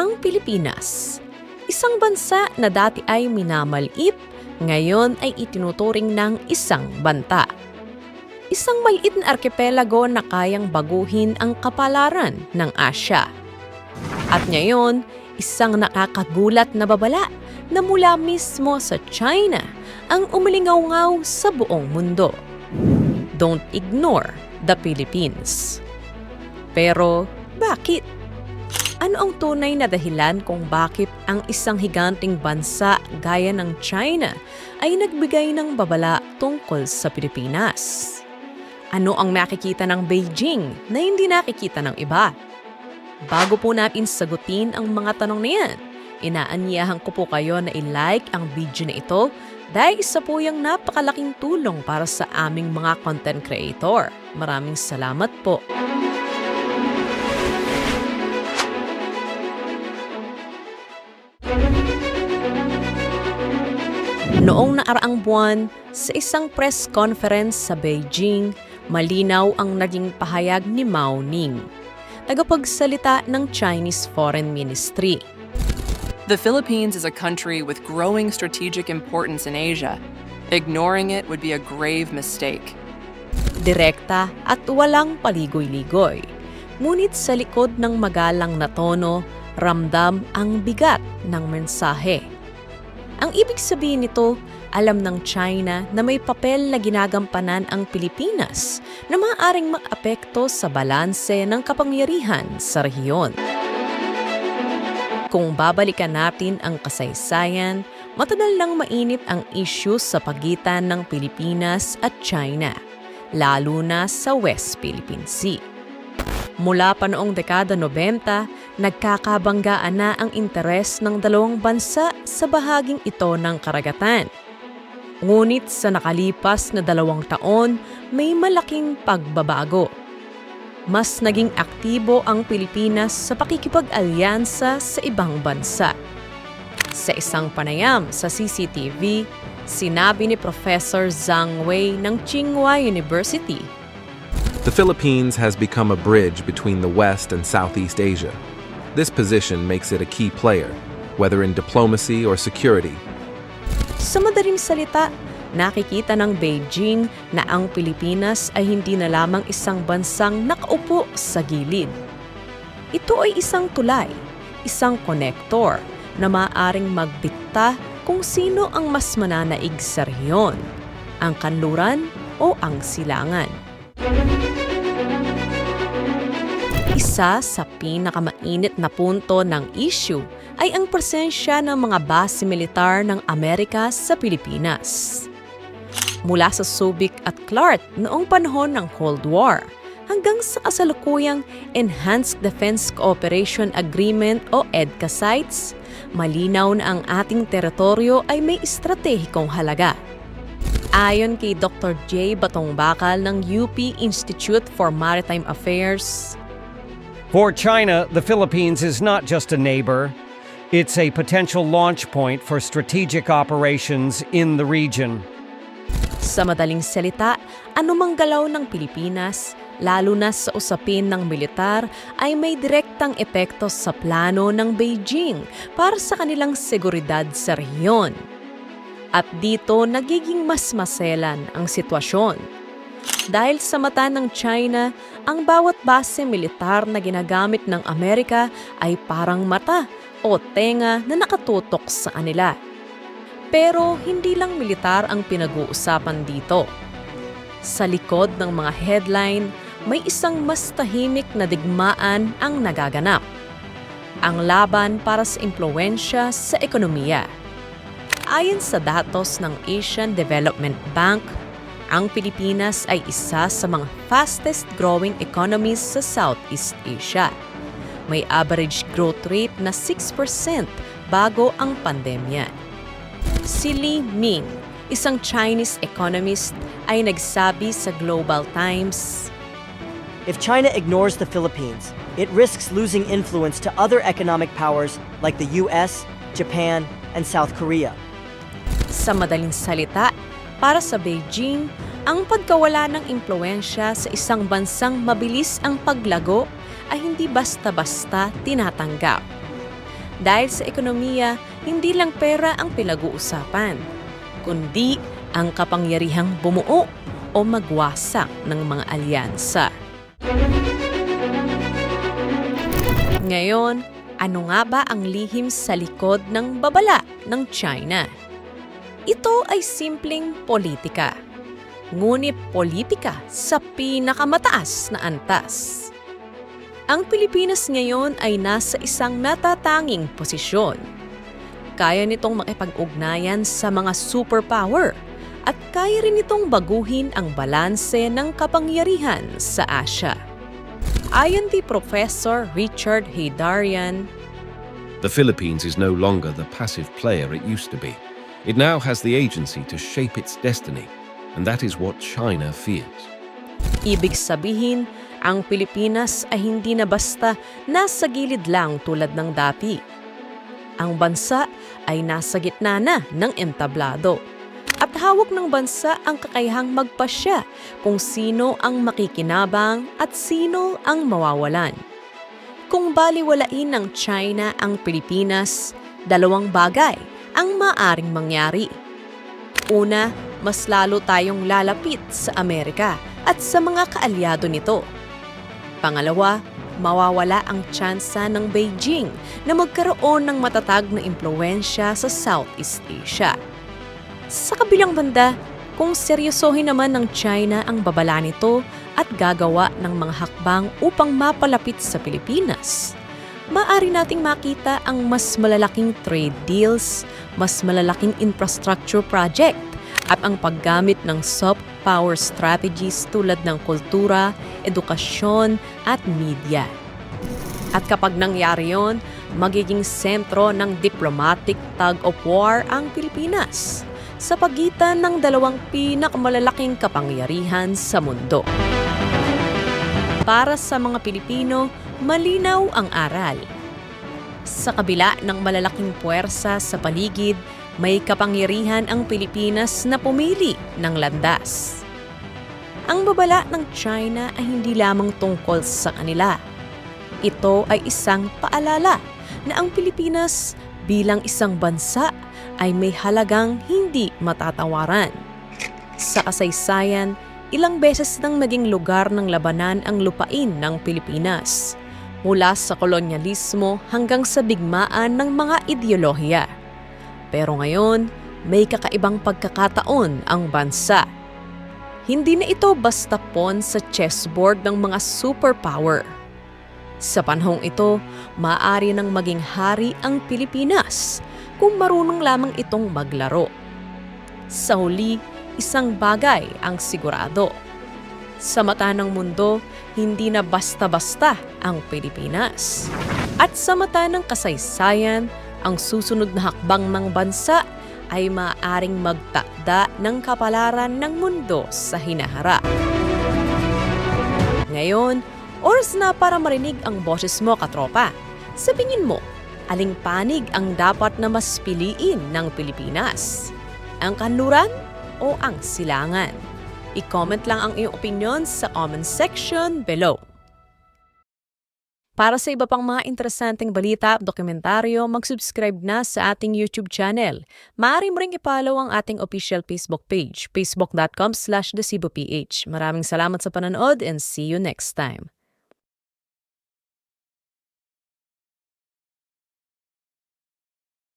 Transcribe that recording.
Ang Pilipinas, isang bansa na dati ay minamaliit, ngayon ay itinuturing ng isang banta. Isang maliit na arkipelago na kayang baguhin ang kapalaran ng Asya. At ngayon, isang nakakagulat na babala na mula mismo sa China ang umilingaw sa buong mundo. Don't ignore the Philippines. Pero bakit? Ano ang tunay na dahilan kung bakit ang isang higanting bansa gaya ng China ay nagbigay ng babala tungkol sa Pilipinas? Ano ang nakikita ng Beijing na hindi nakikita ng iba? Bago po natin sagutin ang mga tanong na yan, inaanyahan ko po kayo na i-like ang video na ito dahil isa po yung napakalaking tulong para sa aming mga content creator. Maraming salamat po. Noong naaraang buwan, sa isang press conference sa Beijing, malinaw ang naging pahayag ni Mao Ning, tagapagsalita ng Chinese Foreign Ministry. The Philippines is a country with growing strategic importance in Asia. Ignoring it would be a grave mistake. direkta at walang paligoy-ligoy. Ngunit sa likod ng magalang na tono, ramdam ang bigat ng mensahe. Ang ibig sabihin nito, alam ng China na may papel na ginagampanan ang Pilipinas na maaaring mag-apekto sa balanse ng kapangyarihan sa rehiyon. Kung babalikan natin ang kasaysayan, matagal lang mainit ang issue sa pagitan ng Pilipinas at China, lalo na sa West Philippine Sea. Mula pa noong dekada 90, nagkakabanggaan na ang interes ng dalawang bansa sa bahaging ito ng karagatan. Ngunit sa nakalipas na dalawang taon, may malaking pagbabago. Mas naging aktibo ang Pilipinas sa pakikipag-alyansa sa ibang bansa. Sa isang panayam sa CCTV, sinabi ni Professor Zhang Wei ng Tsinghua University The Philippines has become a bridge between the West and Southeast Asia. This position makes it a key player, whether in diplomacy or security. Sa madaling salita, nakikita ng Beijing na ang Pilipinas ay hindi na lamang isang bansang nakaupo sa gilid. Ito ay isang tulay, isang konektor na maaaring magdikta kung sino ang mas mananaig sa rehiyon, ang kanluran o ang silangan. Isa sa pinakamainit na punto ng issue ay ang presensya ng mga base militar ng Amerika sa Pilipinas. Mula sa Subic at Clark noong panahon ng Cold War hanggang sa kasalukuyang Enhanced Defense Cooperation Agreement o EDCA sites, malinaw na ang ating teritoryo ay may estratehikong halaga. Ayon kay Dr. J. Batong Bakal ng UP Institute for Maritime Affairs, For China, the Philippines is not just a neighbor, it's a potential launch point for strategic operations in the region. Sa madaling salita, anumang galaw ng Pilipinas, lalo na sa usapin ng militar, ay may direktang epekto sa plano ng Beijing para sa kanilang seguridad sa rehiyon. At dito nagiging mas maselan ang sitwasyon. Dahil sa mata ng China, ang bawat base militar na ginagamit ng Amerika ay parang mata o tenga na nakatutok sa kanila. Pero hindi lang militar ang pinag-uusapan dito. Sa likod ng mga headline, may isang mas tahimik na digmaan ang nagaganap. Ang laban para sa impluensya sa ekonomiya. Ayon sa datos ng Asian Development Bank, ang Pilipinas ay isa sa mga fastest growing economies sa Southeast Asia. May average growth rate na 6% bago ang pandemya. Si Li Ming, isang Chinese economist, ay nagsabi sa Global Times, If China ignores the Philippines, it risks losing influence to other economic powers like the US, Japan, and South Korea. Sa madaling salita, para sa Beijing, ang pagkawala ng impluensya sa isang bansang mabilis ang paglago ay hindi basta-basta tinatanggap. Dahil sa ekonomiya, hindi lang pera ang pinag-uusapan, kundi ang kapangyarihang bumuo o magwasak ng mga alyansa. Ngayon, ano nga ba ang lihim sa likod ng babala ng China? Ito ay simpleng politika. Ngunit politika sa pinakamataas na antas. Ang Pilipinas ngayon ay nasa isang natatanging posisyon. Kaya nitong makipag-ugnayan sa mga superpower at kaya rin nitong baguhin ang balanse ng kapangyarihan sa Asia. Ayon kay Professor Richard Haydarian, The Philippines is no longer the passive player it used to be. It now has the agency to shape its destiny, and that is what China fears. Ibig sabihin, ang Pilipinas ay hindi na basta nasa gilid lang tulad ng dati. Ang bansa ay nasa gitna na ng entablado. At hawak ng bansa ang kakayahang magpasya kung sino ang makikinabang at sino ang mawawalan. Kung baliwalain ng China ang Pilipinas, dalawang bagay ang maaring mangyari. Una, mas lalo tayong lalapit sa Amerika at sa mga kaalyado nito. Pangalawa, mawawala ang tsansa ng Beijing na magkaroon ng matatag na impluensya sa Southeast Asia. Sa kabilang banda, kung seryosohin naman ng China ang babala nito at gagawa ng mga hakbang upang mapalapit sa Pilipinas, maaari nating makita ang mas malalaking trade deals, mas malalaking infrastructure project, at ang paggamit ng soft power strategies tulad ng kultura, edukasyon, at media. At kapag nangyari yon, magiging sentro ng diplomatic tug of war ang Pilipinas sa pagitan ng dalawang pinakamalalaking kapangyarihan sa mundo. Para sa mga Pilipino, malinaw ang aral. Sa kabila ng malalaking puwersa sa paligid, may kapangyarihan ang Pilipinas na pumili ng landas. Ang babala ng China ay hindi lamang tungkol sa kanila. Ito ay isang paalala na ang Pilipinas bilang isang bansa ay may halagang hindi matatawaran. Sa kasaysayan, ilang beses nang naging lugar ng labanan ang lupain ng Pilipinas, mula sa kolonyalismo hanggang sa bigmaan ng mga ideolohiya. Pero ngayon, may kakaibang pagkakataon ang bansa. Hindi na ito basta pawn sa chessboard ng mga superpower. Sa panahong ito, maaari nang maging hari ang Pilipinas kung marunong lamang itong maglaro. Sa huli, isang bagay ang sigurado. Sa mata ng mundo, hindi na basta-basta ang Pilipinas. At sa mata ng kasaysayan, ang susunod na hakbang ng bansa ay maaaring magtakda ng kapalaran ng mundo sa hinaharap. Ngayon, oras na para marinig ang boses mo, katropa. Sa mo, aling panig ang dapat na mas piliin ng Pilipinas? Ang kanluran o ang silangan? I-comment lang ang iyong opinion sa comment section below. Para sa iba pang mga interesanteng balita at dokumentaryo, mag-subscribe na sa ating YouTube channel. Maaari mo ring ipollow ang ating official Facebook page, facebook.com slash Maraming salamat sa panonood and see you next time.